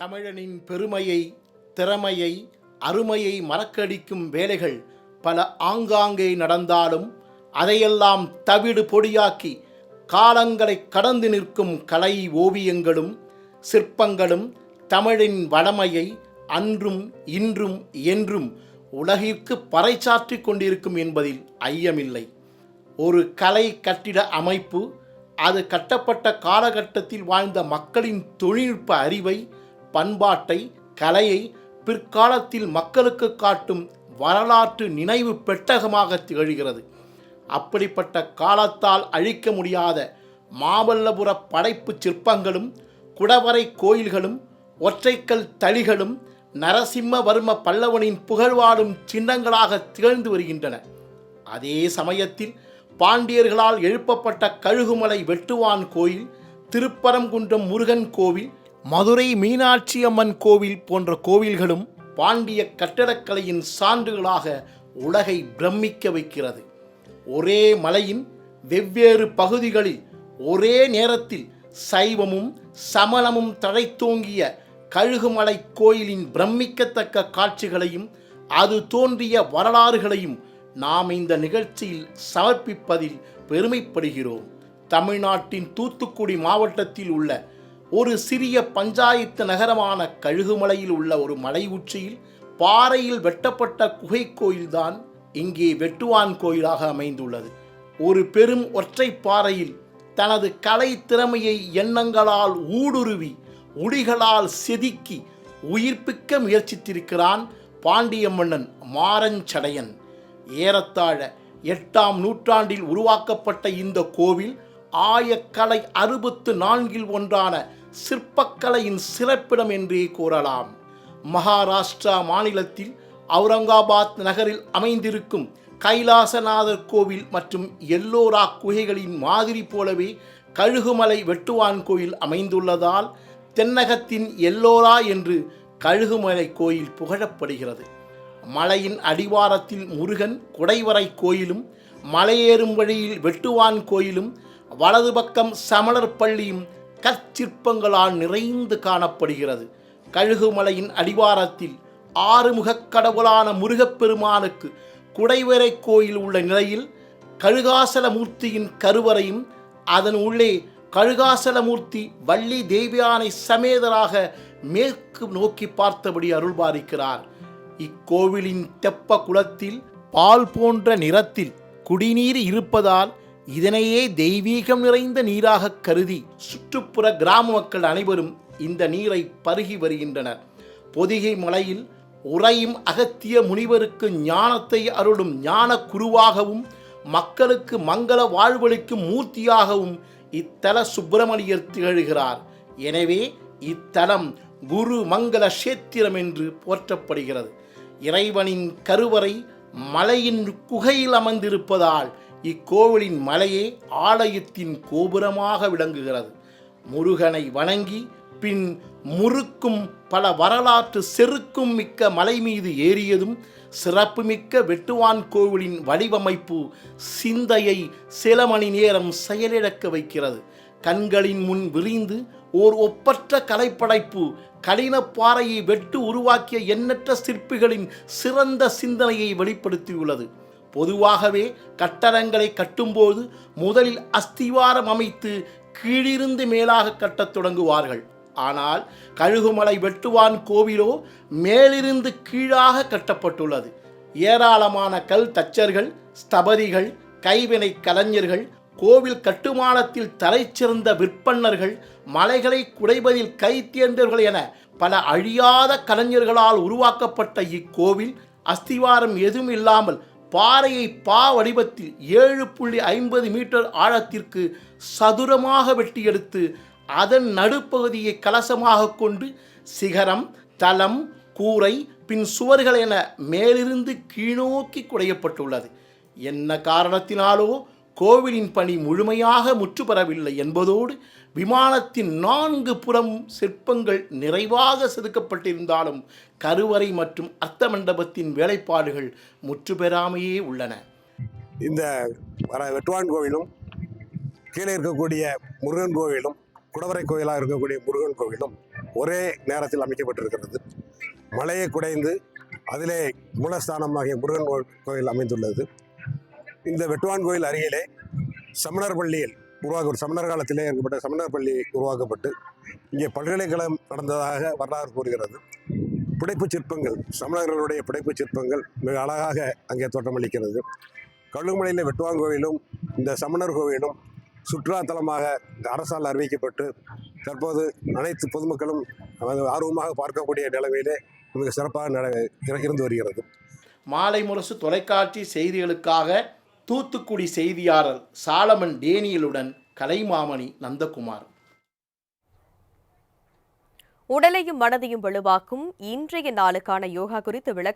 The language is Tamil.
தமிழனின் பெருமையை திறமையை அருமையை மறக்கடிக்கும் வேலைகள் பல ஆங்காங்கே நடந்தாலும் அதையெல்லாம் தவிடு பொடியாக்கி காலங்களை கடந்து நிற்கும் கலை ஓவியங்களும் சிற்பங்களும் தமிழின் வளமையை அன்றும் இன்றும் என்றும் உலகிற்கு பறைசாற்றிக் கொண்டிருக்கும் என்பதில் ஐயமில்லை. ஒரு கலை கட்டிட அமைப்பு அது கட்டப்பட்ட காலகட்டத்தில் வாழ்ந்த மக்களின் தொழில்நுட்ப அறிவை பண்பாட்டை கலையை பிற்காலத்தில் மக்களுக்கு காட்டும் வரலாற்று நினைவு பெட்டகமாக திகழ்கிறது. அப்படிப்பட்ட காலத்தால் அழிக்க முடியாத மாமல்லபுர படைப்பு சிற்பங்களும் குடவரை கோயில்களும் ஒற்றைக்கல் தளிகளும் நரசிம்மவர்ம பல்லவனின் புகழ்வாடும் சின்னங்களாக திகழ்ந்து வருகின்றன. அதே சமயத்தில் பாண்டியர்களால் எழுப்பப்பட்ட கழுகுமலை வெட்டுவான் கோயில் திருப்பரங்குன்றம் முருகன் கோவில் மதுரை மீனாட்சி அம்மன் கோவில் போன்ற கோவில்களும் பாண்டிய கட்டடக்கலையின் சான்றுகளாக உலகை பிரமிக்க வைக்கிறது. ஒரே மலையின் வெவ்வேறு பகுதிகளில் ஒரே நேரத்தில் சைவமும் சமணமும் தழைத்தோங்கிய கழுகுமலை கோயிலின் பிரமிக்கத்தக்க காட்சிகளையும் அது தோன்றிய வரலாறுகளையும் நாம் இந்த நிகழ்ச்சியில் சமர்ப்பிப்பதில் பெருமைப்படுகிறோம். தமிழ்நாட்டின் தூத்துக்குடி மாவட்டத்தில் உள்ள ஒரு சிறிய பஞ்சாயத்து நகரமான கழுகுமலையில் உள்ள ஒரு மலை உச்சியில் பாறையில் வெட்டப்பட்ட குகை கோயில்தான் இங்கே வெட்டுவான் கோயிலாக அமைந்துள்ளது. ஒரு பெரும் ஒற்றை பாறையில் தனது கலை திறமையை எண்ணங்களால் ஊடுருவி உடிகளால் செதுக்கி உயிர்ப்பிக்க முயற்சித்திருக்கிறான் பாண்டிய மன்னன் மாரஞ்சடையன். ஏறத்தாழ எட்டாம் நூற்றாண்டில் உருவாக்கப்பட்ட இந்த கோவில் ஆயக்கலை அறுபத்து நான்கில் ஒன்றான சிற்பக்கலையின் சிறப்பிடம் என்றே கூறலாம். மகாராஷ்டிரா மாநிலத்தில் அவுரங்காபாத் நகரில் அமைந்திருக்கும் கைலாசநாதர் கோவில் மற்றும் எல்லோரா குகைகளின் மாதிரி போலவே கழுகுமலை வெட்டுவான் கோயில் அமைந்துள்ளதால் தென்னகத்தின் எல்லோரா என்று கழுகுமலை கோயில் புகழப்படுகிறது. மலையின் அடிவாரத்தில் முருகன் குடைவரை கோயிலும் மலையேறும் வழியில் வெட்டுவான் கோயிலும் வலது பக்கம் சமணர் பள்ளியும் கற்சிற்பங்களால் நிறைந்து காணப்படுகிறது. கழுகுமலையின் அடிவாரத்தில் ஆறுமுகக் கடவுளான முருகப்பெருமானுக்கு குடைவரை கோயில் உள்ள நிலையில் கழுகாசலமூர்த்தியின் கருவறையும் அதன் உள்ளே கழுகாசலமூர்த்தி வள்ளி தேவியானை சமேதராக மேற்கு நோக்கி பார்த்தபடி அருள்பாலிக்கிறார். இக்கோவிலின் தெப்ப குளத்தில் பால் போன்ற நிறத்தில் குடிநீர் இருப்பதால் இதனையே தெய்வீகம் நிறைந்த நீராக கருதி சுற்றுப்புற கிராம மக்கள் அனைவரும் இந்த நீரை பருகி வருகின்றனர். பொதிகை மலையில் உறையும் அகத்திய முனிவருக்கு ஞானத்தை அருளும் ஞான குருவாகவும் மக்களுக்கு மங்கள வாழ்வளிக்கும் மூர்த்தியாகவும் இத்தல சுப்பிரமணியர் திகழ்கிறார். எனவே இத்தலம் குரு மங்கள கஷேத்திரம் என்று போற்றப்படுகிறது. இறைவனின் கருவறை மலையின் குகையில் அமர்ந்திருப்பதால் இக்கோவிலின் மலையே ஆலயத்தின் கோபுரமாக விளங்குகிறது. முருகனை வணங்கி பின் முறுக்கும் பல வரலாற்று செருக்கும் மிக்க மலை மீது ஏறியதும் சிறப்புமிக்க வெட்டுவான் கோவிலின் வடிவமைப்பு சிந்தையை சில மணி நேரம் செயலிழக்க வைக்கிறது. கண்களின் முன் விரிந்து ஓர் ஒப்பற்ற கலைப்படைப்பு கடினப்பாறையை வெட்டு உருவாக்கிய எண்ணற்ற சிற்பிகளின் சிறந்த சிந்தனையை வெளிப்படுத்தியுள்ளது. பொதுவாகவே கட்டடங்களை கட்டும்போது முதலில் அஸ்திவாரம் அமைத்து கீழிருந்து மேலாக கட்டத் தொடங்குவார்கள். ஆனால் கழுகுமலை வெட்டுவான் கோவிலோ மேலிருந்து கீழாக கட்டப்பட்டுள்ளது. ஏராளமான கல் தச்சர்கள் ஸ்தபதிகள் கைவினை கலைஞர்கள் கோவில் கட்டுமானத்தில் தலைச்சிறந்த விற்பன்னர்கள் மலைகளை குடைவதில் கைத்தேர்ந்தவர்கள் என பல அழியாத கலைஞர்களால் உருவாக்கப்பட்ட இக்கோவில் அஸ்திவாரம் எதுவும் இல்லாமல் பாறையை பா வடிவத்தில் ஏழு புள்ளி ஐம்பது மீட்டர் ஆழத்திற்கு சதுரமாக வெட்டி எடுத்து அதன் நடுப்பகுதியை கலசமாக கொண்டு சிகரம் தளம் கூரை பின் சுவர்கள் என மேலிருந்து கீழ்நோக்கி குடையப்பட்டுள்ளது. என்ன காரணத்தினாலோ கோவிலின் பணி முழுமையாக முற்றுப்பெறவில்லை என்பதோடு விமானத்தின் நான்கு புறம் சிற்பங்கள் நிறைவாக செதுக்கப்பட்டிருந்தாலும் கருவறை மற்றும் அர்த்த மண்டபத்தின் வேலைப்பாடுகள் முற்றுப்பெறாமையே உள்ளன. இந்த வர- வெட்டுவான் கோவிலும் கீழே இருக்கக்கூடிய முருகன் கோவிலும் குடவரை கோயிலாக இருக்கக்கூடிய முருகன் கோவிலும் ஒரே நேரத்தில் அமைக்கப்பட்டிருக்கிறது. மலையை குடைந்து அதிலே மூலஸ்தானமாகிய முருகன் கோவில் கோயில் அமைந்துள்ளது. இந்த வெட்டுவான் கோயில் அருகிலே சமணர் பள்ளியில் உருவாக்க சமணர் காலத்திலே ஏற்பட்ட சமணர் பள்ளி உருவாக்கப்பட்டு இங்கே பல்கலைக்கழகம் நடந்ததாக வரலாறு கூறுகிறது. புடைப்புச் சிற்பங்கள் சமணர்களுடைய புடைப்புச் சிற்பங்கள் மிக அழகாக அங்கே தோற்றமளிக்கிறது. கழுகுமலையில் வெட்டுவான் கோவிலும் இந்த சமணர் கோவிலும் சுற்றுலாத்தலமாக இந்த அரசால் அறிவிக்கப்பட்டு தற்போது அனைத்து பொதுமக்களும் ஆர்வமாக பார்க்கக்கூடிய நிலைமையிலே மிக சிறப்பாக இருந்து வருகிறது. மாலை முரசு தொலைக்காட்சி செய்திகளுக்காக தூத்துக்குடி செய்தியாளர் சாலமன் டேனியலுடன் கலைமாமணி நந்தகுமார். உடலையும் மனதையும் வலுவாக்கும் இன்றைய நாளுக்கான யோகா குறித்து விளக்க